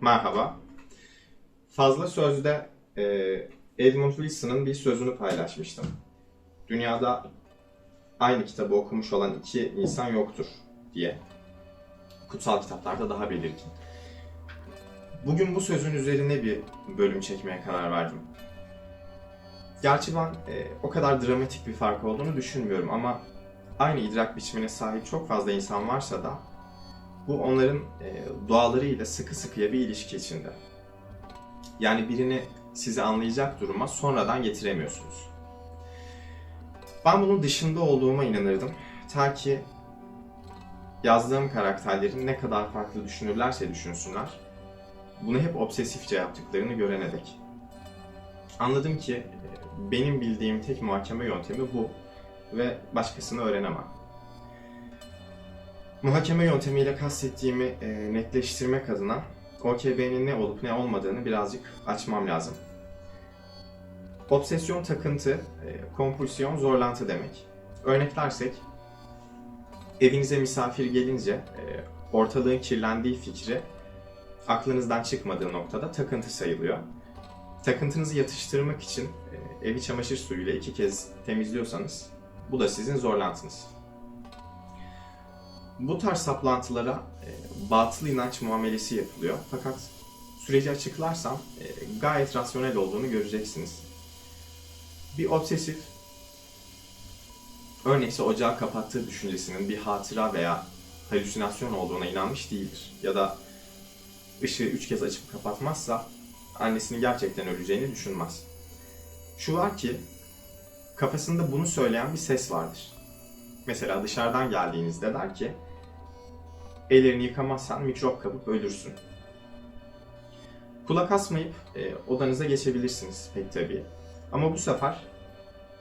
Merhaba. Fazla Söz'de e, Edmund Wilson'ın bir sözünü paylaşmıştım. Dünyada aynı kitabı okumuş olan iki insan yoktur diye. Kutsal kitaplarda daha belirgin. Bugün bu sözün üzerine bir bölüm çekmeye karar verdim. Gerçi ben e, o kadar dramatik bir fark olduğunu düşünmüyorum ama aynı idrak biçimine sahip çok fazla insan varsa da bu onların e, doğalarıyla sıkı sıkıya bir ilişki içinde. Yani birini sizi anlayacak duruma sonradan getiremiyorsunuz. Ben bunun dışında olduğuma inanırdım. Ta ki yazdığım karakterlerin ne kadar farklı düşünürlerse düşünsünler, bunu hep obsesifçe yaptıklarını görene dek. Anladım ki e, benim bildiğim tek muhakeme yöntemi bu ve başkasını öğrenemem. Muhakeme yöntemiyle kastettiğimi e, netleştirmek adına OKB'nin ne olup ne olmadığını birazcık açmam lazım. Obsesyon takıntı, e, kompulsiyon zorlantı demek. Örneklersek, evinize misafir gelince e, ortalığın kirlendiği fikri aklınızdan çıkmadığı noktada takıntı sayılıyor. Takıntınızı yatıştırmak için e, evi çamaşır suyuyla iki kez temizliyorsanız bu da sizin zorlantınız. Bu tarz saplantılara e, batıl inanç muamelesi yapılıyor. Fakat süreci açıklarsam e, gayet rasyonel olduğunu göreceksiniz. Bir obsesif, örnekse ocağı kapattığı düşüncesinin bir hatıra veya halüsinasyon olduğuna inanmış değildir. Ya da ışığı üç kez açıp kapatmazsa annesinin gerçekten öleceğini düşünmez. Şu var ki kafasında bunu söyleyen bir ses vardır. Mesela dışarıdan geldiğinizde der ki ellerini yıkamazsan mikrop kapıp ölürsün. Kulak asmayıp e, odanıza geçebilirsiniz pek tabii. Ama bu sefer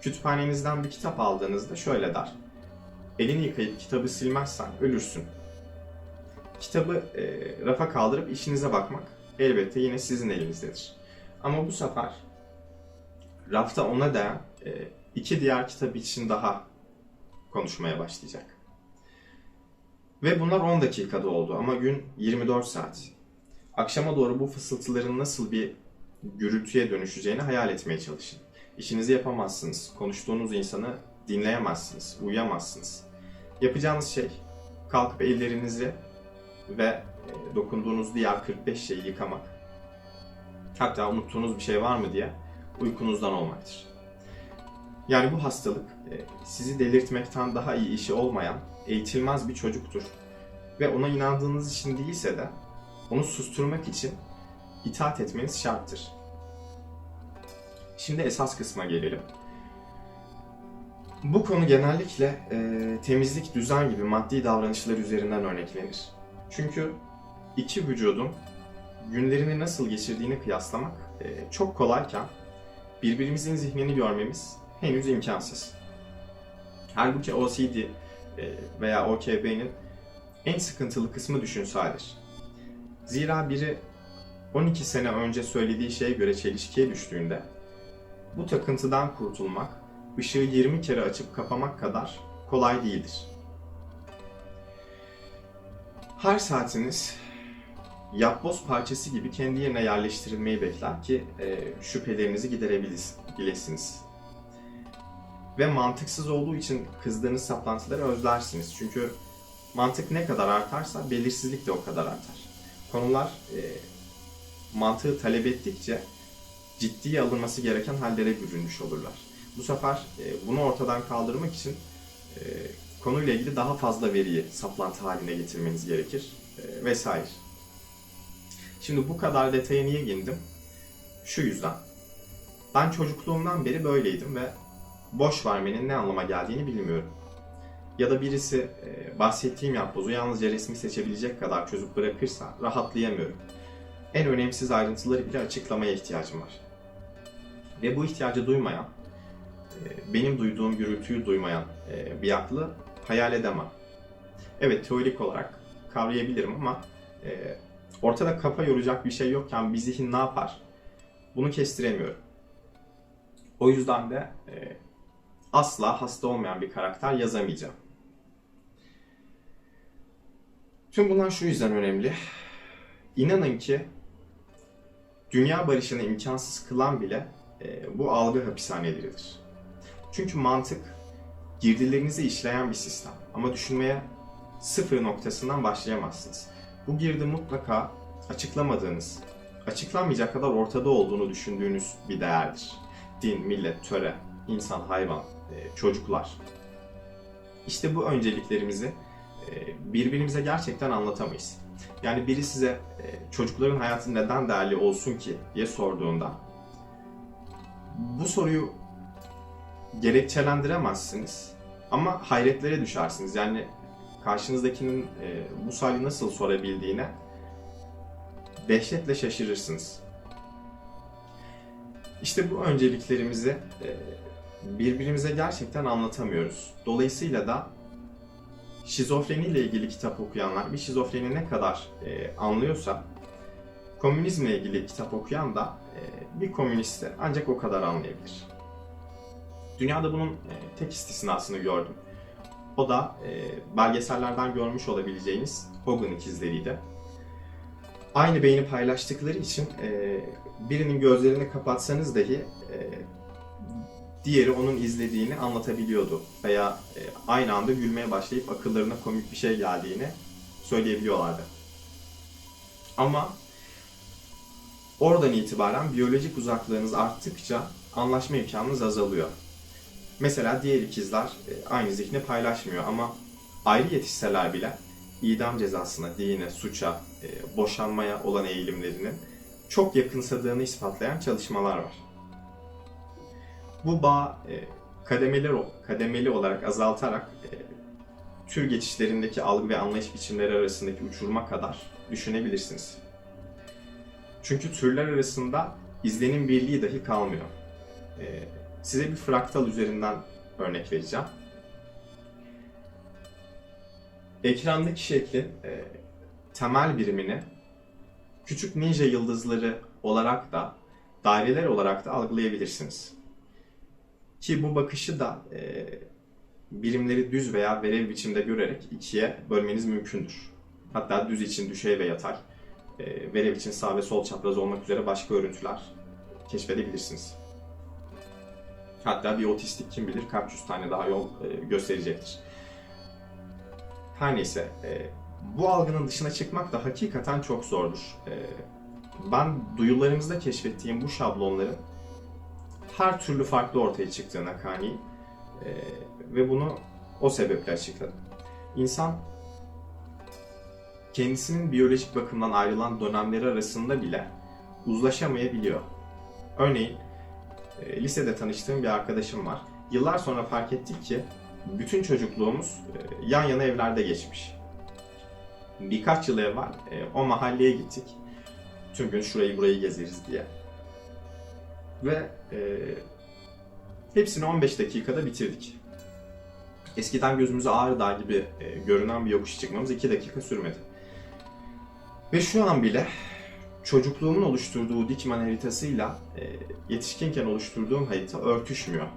kütüphanenizden bir kitap aldığınızda şöyle der. Elini yıkayıp kitabı silmezsen ölürsün. Kitabı e, rafa kaldırıp işinize bakmak elbette yine sizin elinizdedir. Ama bu sefer rafta ona değen e, iki diğer kitap için daha konuşmaya başlayacak. Ve bunlar 10 dakikada oldu ama gün 24 saat. Akşama doğru bu fısıltıların nasıl bir gürültüye dönüşeceğini hayal etmeye çalışın. İşinizi yapamazsınız, konuştuğunuz insanı dinleyemezsiniz, uyuyamazsınız. Yapacağınız şey kalkıp ellerinizi ve e, dokunduğunuz diğer 45 şeyi yıkamak. Hatta unuttuğunuz bir şey var mı diye uykunuzdan olmaktır. Yani bu hastalık e, sizi delirtmekten daha iyi işi olmayan eğitilmez bir çocuktur. Ve ona inandığınız için değilse de onu susturmak için itaat etmeniz şarttır. Şimdi esas kısma gelelim. Bu konu genellikle e, temizlik, düzen gibi maddi davranışlar üzerinden örneklenir. Çünkü iki vücudun günlerini nasıl geçirdiğini kıyaslamak e, çok kolayken birbirimizin zihnini görmemiz henüz imkansız. Halbuki OCD veya OKB'nin en sıkıntılı kısmı düşünseldir. Zira biri 12 sene önce söylediği şeye göre çelişkiye düştüğünde bu takıntıdan kurtulmak ışığı 20 kere açıp kapamak kadar kolay değildir. Her saatiniz yapboz parçası gibi kendi yerine yerleştirilmeyi bekler ki e, şüphelerinizi giderebilirsiniz. Ve mantıksız olduğu için kızdığınız saplantıları özlersiniz. Çünkü mantık ne kadar artarsa belirsizlik de o kadar artar. Konular e, mantığı talep ettikçe ciddiye alınması gereken hallere bürünmüş olurlar. Bu sefer e, bunu ortadan kaldırmak için e, konuyla ilgili daha fazla veriyi saplantı haline getirmeniz gerekir e, vesaire. Şimdi bu kadar detaya niye girdim? Şu yüzden. Ben çocukluğumdan beri böyleydim ve boş vermenin ne anlama geldiğini bilmiyorum. Ya da birisi e, bahsettiğim yapbozu yalnızca resmi seçebilecek kadar çözüp bırakırsa rahatlayamıyorum. En önemsiz ayrıntıları bile açıklamaya ihtiyacım var. Ve bu ihtiyacı duymayan, e, benim duyduğum gürültüyü duymayan e, bir aklı hayal edemem. Evet teorik olarak kavrayabilirim ama ortada kafa yoracak bir şey yokken bir zihin ne yapar? Bunu kestiremiyorum. O yüzden de asla hasta olmayan bir karakter yazamayacağım. Tüm bunlar şu yüzden önemli. İnanın ki dünya barışını imkansız kılan bile e, bu algı hapishaneleridir. Çünkü mantık girdilerinizi işleyen bir sistem ama düşünmeye sıfır noktasından başlayamazsınız. Bu girdi mutlaka açıklamadığınız, açıklanmayacak kadar ortada olduğunu düşündüğünüz bir değerdir. Din, millet, töre, insan, hayvan, çocuklar. İşte bu önceliklerimizi e, birbirimize gerçekten anlatamayız. Yani biri size e, çocukların hayatı neden değerli olsun ki diye sorduğunda bu soruyu gerekçelendiremezsiniz ama hayretlere düşersiniz. Yani karşınızdakinin e, bu suali nasıl sorabildiğine dehşetle şaşırırsınız. İşte bu önceliklerimizi e, birbirimize gerçekten anlatamıyoruz. Dolayısıyla da şizofreni ile ilgili kitap okuyanlar bir şizofreni ne kadar e, anlıyorsa komünizmle ilgili kitap okuyan da e, bir komünisti ancak o kadar anlayabilir. Dünyada bunun e, tek istisnasını gördüm. O da e, belgesellerden görmüş olabileceğiniz Hogan ikizleriydi. Aynı beyni paylaştıkları için e, birinin gözlerini kapatsanız dahi e, diğeri onun izlediğini anlatabiliyordu. Veya e, aynı anda gülmeye başlayıp akıllarına komik bir şey geldiğini söyleyebiliyorlardı. Ama oradan itibaren biyolojik uzaklığınız arttıkça anlaşma imkanınız azalıyor. Mesela diğer ikizler e, aynı zihni paylaşmıyor ama ayrı yetişseler bile idam cezasına, dine, suça, e, boşanmaya olan eğilimlerinin çok yakınsadığını ispatlayan çalışmalar var. Bu bağ e, kademeli, kademeli olarak azaltarak e, tür geçişlerindeki algı ve anlayış biçimleri arasındaki uçuruma kadar düşünebilirsiniz. Çünkü türler arasında izlenim birliği dahi kalmıyor. E, size bir fraktal üzerinden örnek vereceğim. Ekrandaki şeklin e, temel birimini küçük ninja yıldızları olarak da daireler olarak da algılayabilirsiniz. Ki bu bakışı da e, birimleri düz veya verev biçimde görerek ikiye bölmeniz mümkündür. Hatta düz için düşey ve yatay, e, verev için sağ ve sol çapraz olmak üzere başka örüntüler keşfedebilirsiniz. Hatta bir otistik kim bilir kaç yüz tane daha yol e, gösterecektir. Her neyse, e, bu algının dışına çıkmak da hakikaten çok zordur. E, ben duyularımızda keşfettiğim bu şablonların her türlü farklı ortaya çıktığına kaniyim. E, ve bunu o sebeple açıkladım. İnsan kendisinin biyolojik bakımdan ayrılan dönemleri arasında bile uzlaşamayabiliyor. Örneğin e, lisede tanıştığım bir arkadaşım var. Yıllar sonra fark ettik ki bütün çocukluğumuz e, yan yana evlerde geçmiş. Birkaç yıl evvel e, o mahalleye gittik. Tüm gün şurayı burayı gezeriz diye. Ve e, hepsini 15 dakikada bitirdik. Eskiden gözümüze Ağrı Dağı gibi e, görünen bir yokuş çıkmamız 2 dakika sürmedi. Ve şu an bile çocukluğumun oluşturduğu dikman haritasıyla e, yetişkinken oluşturduğum harita örtüşmüyor.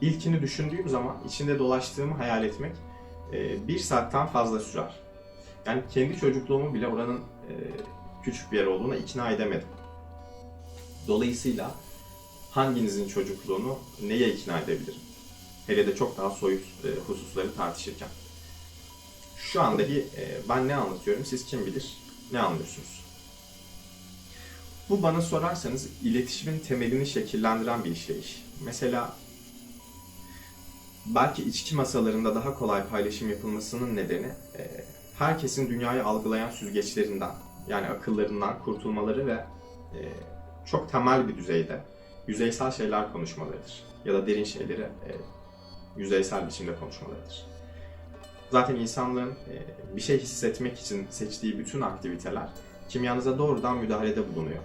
İlkini düşündüğüm zaman içinde dolaştığımı hayal etmek e, bir saatten fazla sürer. Yani kendi çocukluğumu bile oranın e, küçük bir yer olduğuna ikna edemedim. Dolayısıyla hanginizin çocukluğunu neye ikna edebilirim? Hele de çok daha soyut e, hususları tartışırken. Şu andaki e, ben ne anlatıyorum siz kim bilir ne anlıyorsunuz? Bu bana sorarsanız iletişimin temelini şekillendiren bir işleyiş. Mesela belki içki masalarında daha kolay paylaşım yapılmasının nedeni e, herkesin dünyayı algılayan süzgeçlerinden yani akıllarından kurtulmaları ve çok temel bir düzeyde yüzeysel şeyler konuşmalarıdır. Ya da derin şeyleri e, yüzeysel biçimde konuşmalarıdır. Zaten insanlığın bir şey hissetmek için seçtiği bütün aktiviteler kimyanıza doğrudan müdahalede bulunuyor.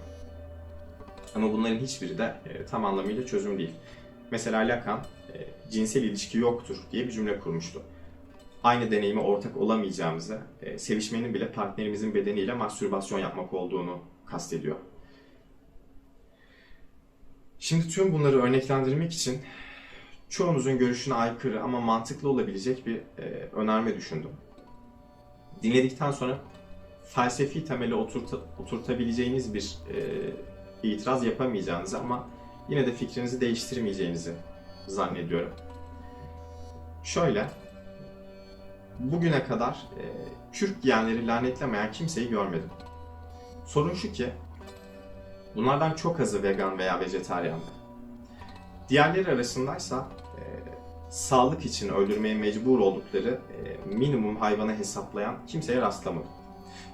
Ama bunların hiçbiri de e, tam anlamıyla çözüm değil. Mesela Lacan e, cinsel ilişki yoktur diye bir cümle kurmuştu. Aynı deneyime ortak olamayacağımızı, e, sevişmenin bile partnerimizin bedeniyle mastürbasyon yapmak olduğunu kastediyor. Şimdi tüm bunları örneklendirmek için çoğunuzun görüşüne aykırı ama mantıklı olabilecek bir e, önerme düşündüm. Dinledikten sonra felsefi temeli oturta, oturtabileceğiniz bir e, itiraz yapamayacağınızı ama yine de fikrinizi değiştirmeyeceğinizi zannediyorum. Şöyle, bugüne kadar e, kürk giyenleri lanetlemeyen kimseyi görmedim. Sorun şu ki, bunlardan çok azı vegan veya vejetaryandı. Diğerleri arasındaysa e, sağlık için öldürmeye mecbur oldukları e, minimum hayvanı hesaplayan kimseye rastlamadım.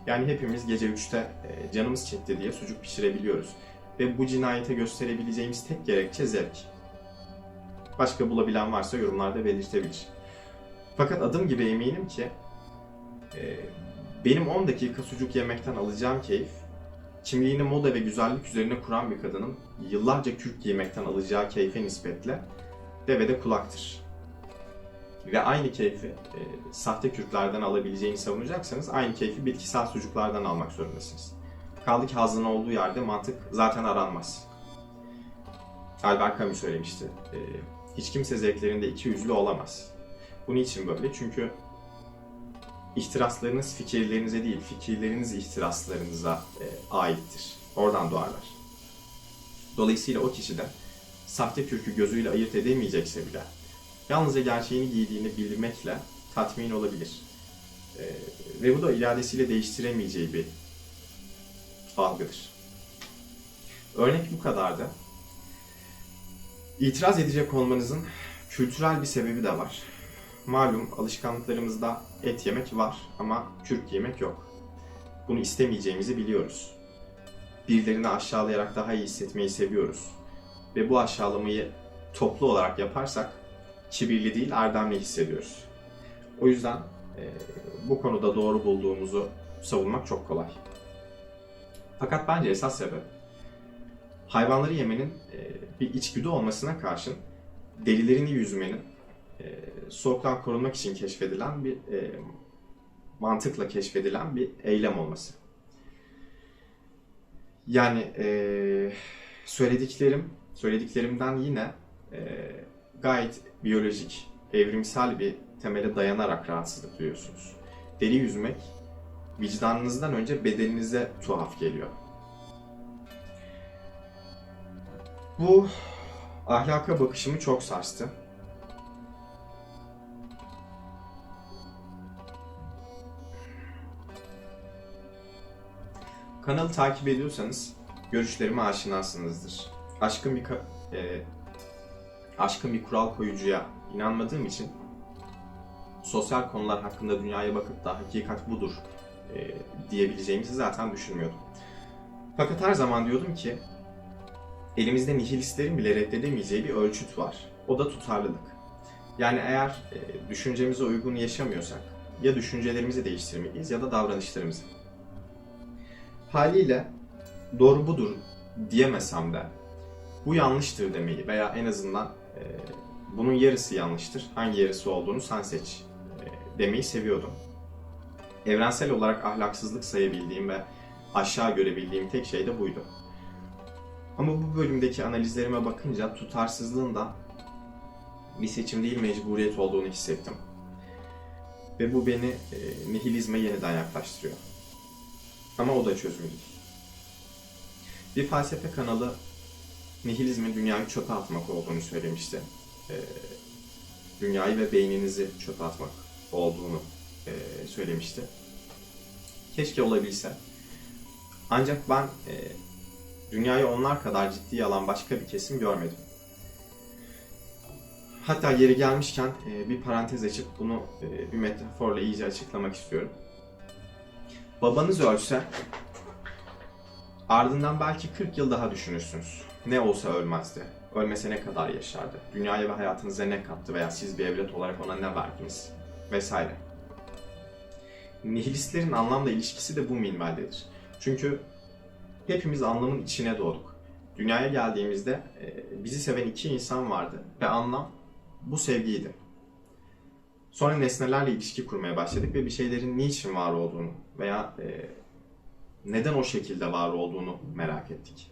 Yani hepimiz gece 3'te e, canımız çekti diye sucuk pişirebiliyoruz. Ve bu cinayete gösterebileceğimiz tek gerekçe zevk. Başka bulabilen varsa yorumlarda belirtebilir. Fakat adım gibi eminim ki e, benim 10 dakika sucuk yemekten alacağım keyif, kimliğini moda ve güzellik üzerine kuran bir kadının yıllarca kürk giymekten alacağı keyfe nispetle devede kulaktır. Ve aynı keyfi e, sahte kürklerden alabileceğini savunacaksanız aynı keyfi bitkisel sucuklardan almak zorundasınız. Kaldı ki hazın olduğu yerde mantık zaten aranmaz. Albert Camus söylemişti. e, hiç kimse zevklerinde iki yüzlü olamaz. Bu niçin böyle? Çünkü ihtiraslarınız fikirlerinize değil, fikirleriniz ihtiraslarınıza e, aittir. Oradan doğarlar. Dolayısıyla o kişi de sahte kürkü gözüyle ayırt edemeyecekse bile yalnızca gerçeğini giydiğini bilmekle tatmin olabilir. E, ve bu da iradesiyle değiştiremeyeceği bir algıdır. Örnek bu kadardı. İtiraz edecek olmanızın kültürel bir sebebi de var. Malum alışkanlıklarımızda et yemek var ama kürk yemek yok. Bunu istemeyeceğimizi biliyoruz. Birilerini aşağılayarak daha iyi hissetmeyi seviyoruz. Ve bu aşağılamayı toplu olarak yaparsak kibirli değil erdemli hissediyoruz. O yüzden e, bu konuda doğru bulduğumuzu savunmak çok kolay. Fakat bence esas sebep hayvanları yemenin e, bir içgüdü olmasına karşın delilerini yüzmenin e, soğuktan korunmak için keşfedilen bir e, mantıkla keşfedilen bir eylem olması. Yani e, söylediklerim, söylediklerimden yine e, gayet biyolojik, evrimsel bir temele dayanarak rahatsızlık duyuyorsunuz. Deli yüzmek vicdanınızdan önce bedeninize tuhaf geliyor. Bu ahlaka bakışımı çok sarstı. Kanalı takip ediyorsanız görüşlerime aşinasınızdır. Aşkın bir e, aşkın bir kural koyucuya inanmadığım için sosyal konular hakkında dünyaya bakıp da hakikat budur e, diyebileceğimizi zaten düşünmüyordum. Fakat her zaman diyordum ki elimizde nihilistlerin bile reddedemeyeceği bir ölçüt var. O da tutarlılık. Yani eğer e, düşüncemize uygun yaşamıyorsak ya düşüncelerimizi değiştirmeliyiz ya da davranışlarımızı. Haliyle doğru budur diyemesem de bu yanlıştır demeyi veya en azından e, bunun yarısı yanlıştır, hangi yarısı olduğunu sen seç e, demeyi seviyordum. Evrensel olarak ahlaksızlık sayabildiğim ve aşağı görebildiğim tek şey de buydu. Ama bu bölümdeki analizlerime bakınca tutarsızlığın da bir seçim değil mecburiyet olduğunu hissettim. Ve bu beni e, nihilizme yeniden yaklaştırıyor. Ama o da çözüm değil. Bir felsefe kanalı nihilizmin dünyayı çöpe atmak olduğunu söylemişti. E, dünyayı ve beyninizi çöpe atmak olduğunu e, söylemişti. Keşke olabilse. Ancak ben e, dünyayı onlar kadar ciddiye alan başka bir kesim görmedim. Hatta yeri gelmişken e, bir parantez açıp bunu e, bir metaforla iyice açıklamak istiyorum. Babanız ölse ardından belki 40 yıl daha düşünürsünüz. Ne olsa ölmezdi. Ölmese ne kadar yaşardı? Dünyaya ve hayatınıza ne kattı veya siz bir evlat olarak ona ne verdiniz? Vesaire. Nihilistlerin anlamla ilişkisi de bu minvaldedir. Çünkü hepimiz anlamın içine doğduk. Dünyaya geldiğimizde e, bizi seven iki insan vardı ve anlam bu sevgiydi. Sonra nesnelerle ilişki kurmaya başladık ve bir şeylerin niçin var olduğunu veya e, neden o şekilde var olduğunu merak ettik.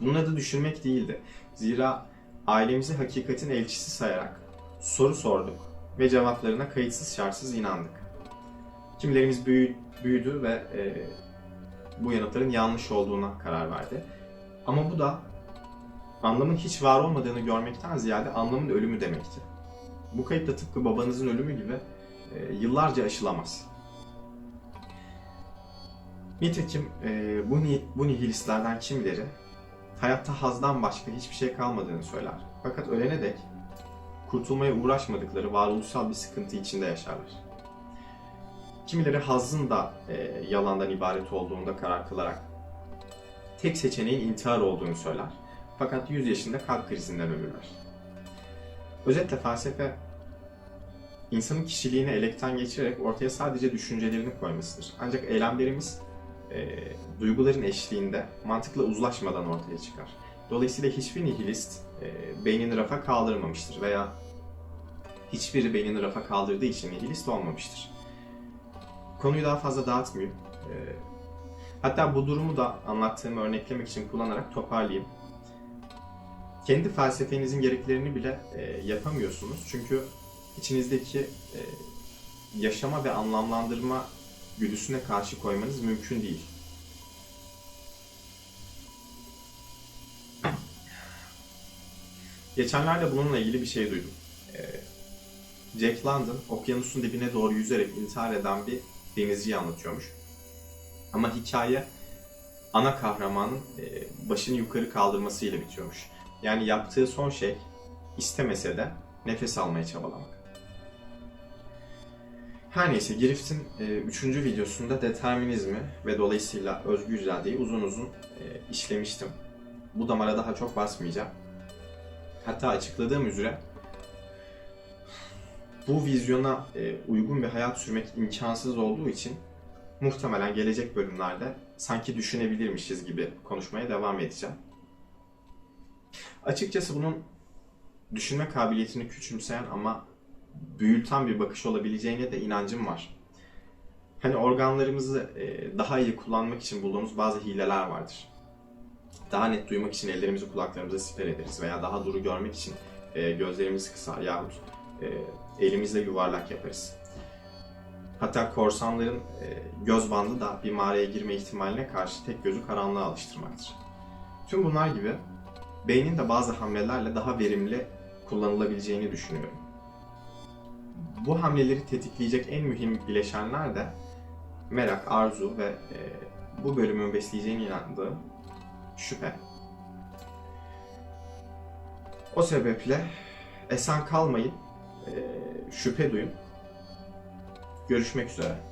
Bunun adı düşünmek değildi. Zira ailemizi hakikatin elçisi sayarak soru sorduk ve cevaplarına kayıtsız şartsız inandık. Kimilerimiz büyü- büyüdü ve e, bu yanıtların yanlış olduğuna karar verdi. Ama bu da anlamın hiç var olmadığını görmekten ziyade anlamın ölümü demekti. Bu kayıp da tıpkı babanızın ölümü gibi e, yıllarca aşılamaz. Nitekim e, bu, ni- bu nihilistlerden kimileri hayatta hazdan başka hiçbir şey kalmadığını söyler. Fakat ölene dek kurtulmaya uğraşmadıkları varoluşsal bir sıkıntı içinde yaşarlar. Kimileri hazzın da e, yalandan ibaret olduğunda karar kılarak tek seçeneğin intihar olduğunu söyler. Fakat 100 yaşında kalp krizinden ölürler. Özetle felsefe insanın kişiliğini elekten geçirerek ortaya sadece düşüncelerini koymasıdır. Ancak eylemlerimiz e, duyguların eşliğinde mantıkla uzlaşmadan ortaya çıkar. Dolayısıyla hiçbir nihilist e, beynini rafa kaldırmamıştır veya hiçbiri beynini rafa kaldırdığı için nihilist olmamıştır. Konuyu daha fazla dağıtmayayım. E, hatta bu durumu da anlattığımı örneklemek için kullanarak toparlayayım. Kendi felsefenizin gereklerini bile e, yapamıyorsunuz. Çünkü içinizdeki e, yaşama ve anlamlandırma güdüsüne karşı koymanız mümkün değil. Geçenlerde bununla ilgili bir şey duydum. Ee, Jack London okyanusun dibine doğru yüzerek intihar eden bir denizciyi anlatıyormuş. Ama hikaye ana kahramanın e, başını yukarı kaldırmasıyla bitiyormuş. Yani yaptığı son şey istemese de nefes almaya çabalamak. Her neyse Griffith'in 3. videosunda determinizmi ve dolayısıyla özgür iradeyi uzun uzun e, işlemiştim. Bu damara daha çok basmayacağım. Hatta açıkladığım üzere bu vizyona e, uygun bir hayat sürmek imkansız olduğu için muhtemelen gelecek bölümlerde sanki düşünebilirmişiz gibi konuşmaya devam edeceğim. Açıkçası bunun düşünme kabiliyetini küçümseyen ama büyülten bir bakış olabileceğine de inancım var. Hani organlarımızı e, daha iyi kullanmak için bulduğumuz bazı hileler vardır. Daha net duymak için ellerimizi kulaklarımıza siper ederiz veya daha duru görmek için e, gözlerimizi kısar yahut e, elimizle yuvarlak yaparız. Hatta korsanların göz bandı da bir mağaraya girme ihtimaline karşı tek gözü karanlığa alıştırmaktır. Tüm bunlar gibi beynin de bazı hamlelerle daha verimli kullanılabileceğini düşünüyorum. Bu hamleleri tetikleyecek en mühim bileşenler de merak, arzu ve e, bu bölümün besleyeceğine inandığım şüphe. O sebeple esen kalmayın, e, şüphe duyun. Görüşmek üzere.